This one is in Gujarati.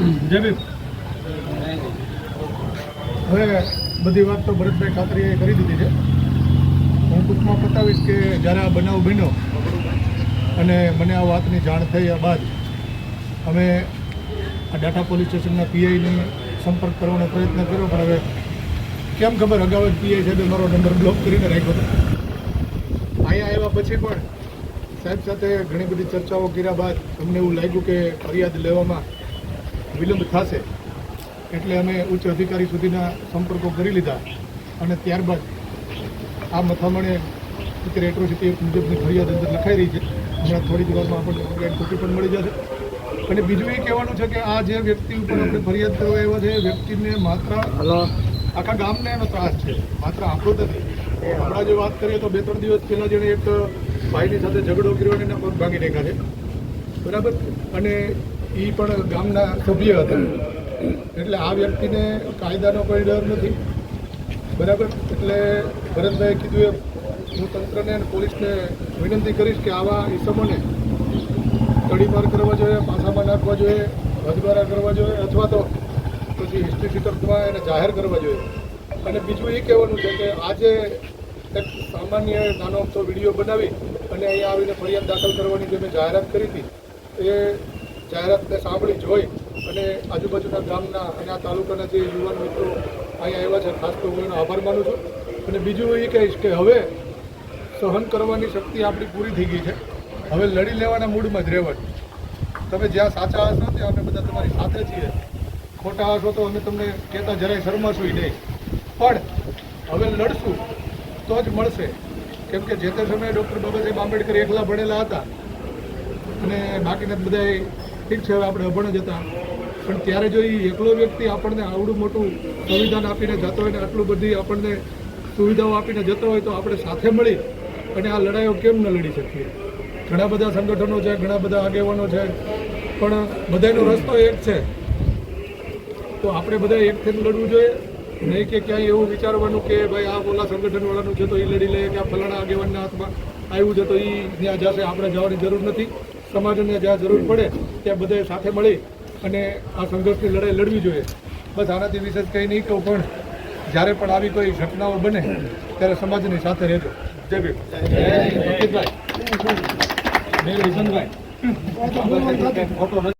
જય હવે બધી વાત તો ભરતભાઈ ખાતરીએ કરી દીધી છે. હું ટૂંકમાં બતાવીશ કે જ્યારે આ બનાવ બન્યો અને મને આ વાતની જાણ આ બાદ, અમે આ ડાટા પોલીસ સ્ટેશનના પીઆઈને સંપર્ક કરવાનો પ્રયત્ન કર્યો, પણ હવે કેમ ખબર અગાઉ જ પીઆઈ સાહેબે મારો નંબર બ્લોક કરીને રાખ્યો હતો. અહીંયા આવ્યા પછી પણ સાહેબ સાથે ઘણી બધી ચર્ચાઓ કર્યા બાદ અમને એવું લાગ્યું કે ફરિયાદ લેવામાં વિલંબ થશે એટલે અમે ઉચ્ચ અધિકારી સુધીના સંપર્કો કરી લીધા અને ત્યારબાદ આ મથામણે અત્યારે એટ્રોસિટી મુજબની ફરિયાદ અંદર લખાઈ રહી છે. હમણાં થોડી દિવસમાં આપણને ઓનલાઈન કોપી પણ મળી જશે. અને બીજું એ કહેવાનું છે કે આ જે વ્યક્તિ ઉપર આપણે ફરિયાદ કરવા આવ્યા છે એ વ્યક્તિને માત્ર આખા ગામને એનો ત્રાસ છે. માત્ર આપણો જ નથી. હમણાં જે વાત કરીએ તો બે ત્રણ દિવસ પહેલાં જેણે એક ભાઈની સાથે ઝઘડો કર્યો અને એના પગ ભાગી નાખ્યા છે. બરાબર? અને એ પણ ગામના સભ્ય હતા. એટલે આ વ્યક્તિને કાયદાનો કોઈ ડર નથી. બરાબર? એટલે ભરતભાઈએ કીધું એ હું તંત્રને પોલીસને વિનંતી કરીશ કે આવા ઇસમોને તડીપાર કરવા જોઈએ, પાસામાં નાખવા જોઈએ હદબારા કરવા જોઈએ, અથવા તો પછી હિસ્ટ્રી શીટરમાં એને જાહેર કરવા જોઈએ. અને બીજું એ કહેવાનું છે કે આજે એક સામાન્ય નાનો અમથો વીડિયો બનાવી અને અહીંયા આવીને ફરિયાદ દાખલ કરવાની જે મેં જાહેરાત કરી હતી, એ જાહેરાતને સાંભળી જોઈ અને આજુબાજુના ગામના અને આ તાલુકાના જે યુવાન મિત્રો અહીંયા આવ્યા છે, ખાસ તો હું એનો આભાર માનું છું. અને બીજું એ કહીશ કે હવે સહન કરવાની શક્તિ આપણી પૂરી થઈ ગઈ છે. હવે લડી લેવાના મૂડમાં જ રહેવાનું. તમે જ્યાં સાચા હશો ત્યાં અમે બધા તમારી સાથે છીએ. ખોટા હશો તો અમે તમને કહેતા જરાય શરમાશું નહીં. પણ હવે લડશું તો જ મળશે. કેમ કે જે તે સમયે ડૉક્ટર બાબા આંબેડકર એકલા ભણેલા હતા અને બાકીના બધા ઠીક છે, હવે આપણે અભણ જ હતા. પણ ત્યારે જો એ એકલો વ્યક્તિ આપણને આવડું મોટું સંવિધાન આપીને જતો હોય ને, આટલું બધી આપણને સુવિધાઓ આપીને જતો હોય, તો આપણે સાથે મળી અને આ લડાઈઓ કેમ ન લડી શકીએ? ઘણા બધા સંગઠનો છે, ઘણા બધા આગેવાનો છે, પણ બધાનો રસ્તો એક છે. તો આપણે બધા એકથી જ લડવું જોઈએ. નહીં કે ક્યાંય એવું વિચારવાનું કે ભાઈ આ ઓલા સંગઠનવાળાનું છે તો એ લડી લે, કે આ ફલાણા આગેવાનના હાથમાં આવ્યું છે તો એ ત્યાં જશે, આપણે જવાની જરૂર નથી. સમાજને જ્યાં જરૂર પડે ત્યાં બધાએ સાથે મળી અને આ સંઘર્ષની લડાઈ લડવી જોઈએ. બસ આનાથી વિશેષ કંઈ નહીં કહું, પણ જ્યારે પણ આવી કોઈ ઘટનાઓ બને, ત્યારે સમાજની સાથે રહેજો. જય ભીમ. અંકિતભાઈ મેં રિઝનભાઈ ફોટો